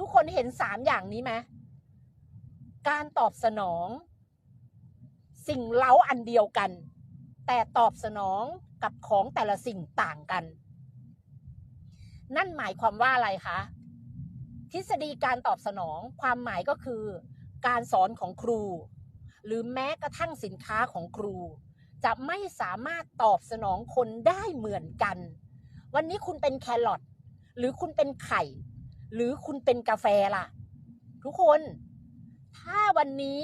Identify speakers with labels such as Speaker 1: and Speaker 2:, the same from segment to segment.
Speaker 1: ทุกคนเห็นสามอย่างนี้ไหมการตอบสนอง สิ่งเล้าอันเดียวกัน แต่ตอบสนองกับของแต่ละสิ่งต่างกัน นั่นหมายความว่าอะไรคะทฤษฎีการตอบสนองความหมายก็คือ การสอนของครู หรือแม้กระทั่งสินค้าของครู จะไม่สามารถตอบสนองคนได้เหมือนกัน วันนี้คุณเป็นแครอทหรือคุณเป็นไข่ หรือคุณเป็นกาแฟล่ะ ทุกคน ถ้าวันนี้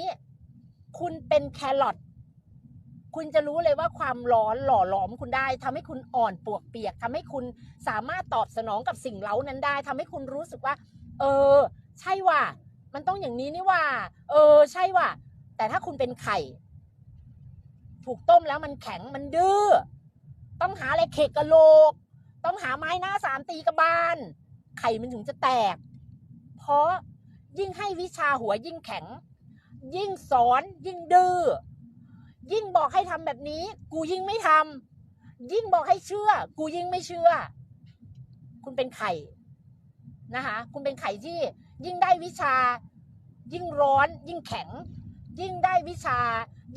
Speaker 1: คุณเป็นแครอทคุณจะรู้เลยว่าความร้อนหล่อหลอมคุณได้ทำให้คุณอ่อนปวกเปียกทำให้คุณสามารถตอบสนองกับสิ่งเล้านั้นได้ทำให้คุณรู้สึกว่า เออ ใช่ว่ะมันต้องอย่างนี้นี่ว่า เออ ใช่ว่ะแต่ถ้าคุณเป็นไข่ ถูกต้มแล้วมันแข็งมันดื้อต้องหาอะไรเขกกะโหลก ต้องหาไม้หน้าสามตีกระบาล ไข่มันถึงจะแตก เพราะยิ่งให้วิชาหัวยิ่งแข็ง ยิ่งสอนยิ่งดื้อยิ่งบอกให้ทำแบบนี้ กูยิ่งไม่ทำยิ่งบอกให้เชื่อ กูยิ่งไม่เชื่อ คุณเป็นไข่นะคะคุณเป็นไข่ที่ยิ่งได้วิชา ยิ่งร้อน ยิ่งแข็ง ยิ่งได้วิชา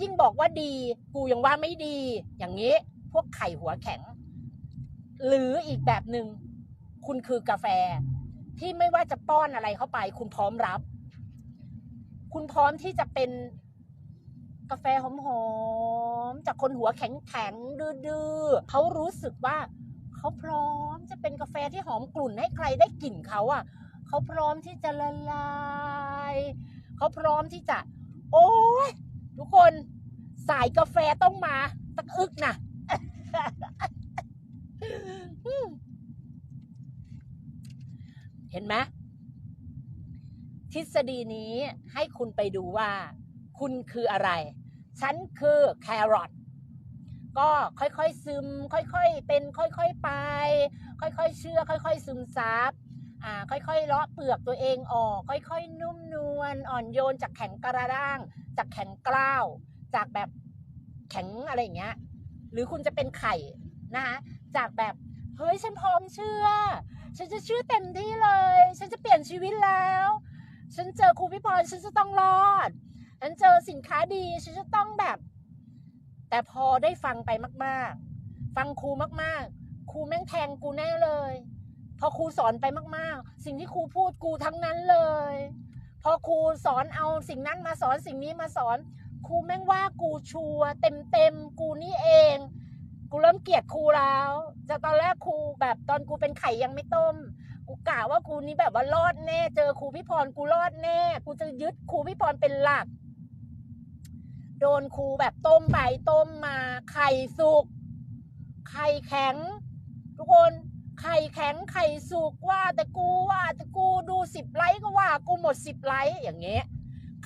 Speaker 1: ยิ่งบอกว่าดี กูยังว่าไม่ดี อย่างนี้ พวกไข่หัวแข็ง หรืออีกแบบหนึ่ง คุณคือกาแฟ ที่ไม่ว่าจะป้อนอะไรเข้าไป คุณพร้อมรับ คุณพร้อมที่จะเป็นกาแฟหอมๆจากคนหัวแข็งๆดื้อๆเขารู้สึกว่าเขาพร้อมจะเป็นกาแฟที่หอมกลุ่นให้ใครได้กลิ่นเขาอะเขาพร้อมที่จะละลายเขาพร้อมที่จะ โอ้ยทุกคนสายกาแฟต้องมาสักอึกนะ เห็นไหมทฤษฎีนี้ให้คุณไปดูว่า คุณคืออะไร ฉันคือแครอทก็ค่อยๆซึม ค่อยๆเป็น ค่อยๆไป ค่อยๆเชื่อ ค่อยๆซึมซับอ่าค่อยๆเลาะเปลือกตัวเองออก ค่อยๆ นุ่มนวลอ่อนโยนจากแข็งกระด้าง จากแข็งกล้าว จากแบบแข็งอะไรอย่างเงี้ย หรือคุณจะเป็นไข่นะคะจากแบบเฮ้ยฉันพร้อมเชื่อ ฉันจะชื่อเต็มที่เลย ฉันจะเปลี่ยนชีวิตแล้ว ฉันเจอครูพี่พรฉันจะต้องรอด ฉันเจอสินค้าดี ฉันจะต้องแบบ แต่พอได้ฟังไปมากๆ ฟังครูมากๆ ครูแม่งแทงกูแน่เลย พอครูสอนไปมากๆ สิ่งที่ครูพูดกูทั้งนั้นเลย พอครูสอนเอาสิ่งนั้นมาสอนสิ่งนี้มาสอน ครูแม่งว่ากูชัวเต็มเต็มกูนี่เอง กูเริ่มเกลียดครูแล้วจากตอนแรกครูแบบตอนกูเป็นไข่ยังไม่ต้ม กูกะว่ากูนี่แบบว่ารอดแน่ เจอครูพี่พรกูรอดแน่ กูจะยึดครูพี่พรเป็นหลัก โดนครูแบบต้มไปต้มมาไข่สุกไข่แข็ง ทุกคนไข่แข็งไข่สุกว่า แต่กูว่าแต่กูดูสิบไลค์ก็ว่า กูหมดสิบไลค์อย่างเงี้ย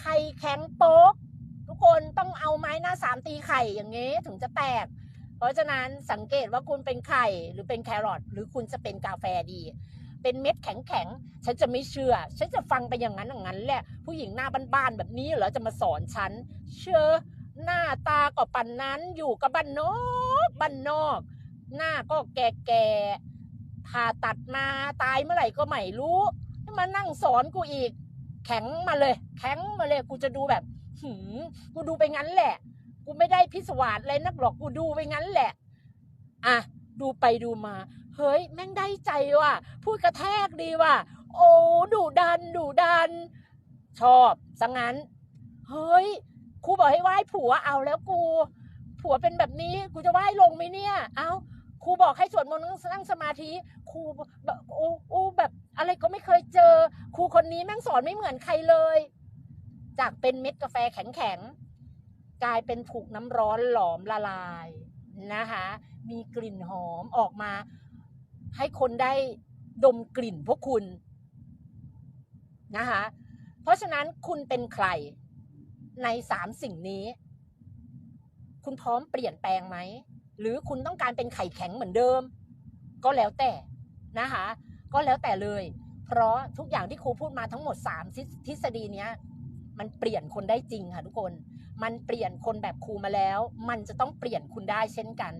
Speaker 1: ไข่แข็งโป๊กทุกคนต้องเอาไม้หน้าสามตีไข่อย่างเงี้ยถึงจะแตก เพราะฉะนั้นสังเกตว่าคุณเป็นไข่หรือเป็นแครอทหรือคุณจะเป็นกาแฟดี เป็นเม็ดแข็งๆ ฉันจะไม่เชื่อ ฉันจะฟังไปอย่างนั้นอย่างนั้นแหละ ผู้หญิงหน้าบ้านๆแบบนี้เหรอจะมาสอนฉัน เชื่อหน้าตาก็ปันนั้นอยู่กับบ้านนอกบ้านนอก หน้าก็แก่ๆผ่าตัดมาตายเมื่อไหร่ก็ไม่รู้มานั่งสอนกูอีก แข็งมาเลย แข็งมาเลยกูจะดูแบบหืมกูดูไปงั้นแหละ กูไม่ได้พิศวาสอะไรนักหรอกกูดูไปงั้นแหละ อะ ดูไปดูมา เฮ้ย แม่งได้ใจว่ะ พูดกระแทกดีว่ะ โอ้ดุดันดุดัน ชอบสังงั้น เฮ้ยครูบอกให้ไหว้ผัวเอาแล้วกู ผัวเป็นแบบนี้กูจะไหว้ลงไหมเนี่ย เอาครูบอกให้สวดมนต์นั่งสมาธิครูแบบโอ้โอ้แบบอะไรก็ไม่เคยเจอ ครูคนนี้แม่งสอนไม่เหมือนใครเลย จากเป็นเม็ดกาแฟแข็งๆ กลายเป็นถูกน้ำร้อนหลอมละลายนะคะ มีกลิ่นหอมออกมา ให้คนได้ดมกลิ่นพวกคุณนะคะ เพราะฉะนั้นคุณเป็นใครในสามสิ่งนี้ คุณพร้อมเปลี่ยนแปลงไหม หรือคุณต้องการเป็นไข่แข็งเหมือนเดิม ก็แล้วแต่นะคะ ก็แล้วแต่เลย เพราะทุกอย่างที่ครูพูดมาทั้งหมด 3 ทฤทฤษฎีเนี้ย มันเปลี่ยนคนได้จริงค่ะทุกคน มันเปลี่ยนคนแบบครูมาแล้ว มันจะต้องเปลี่ยนคุณได้เช่นกัน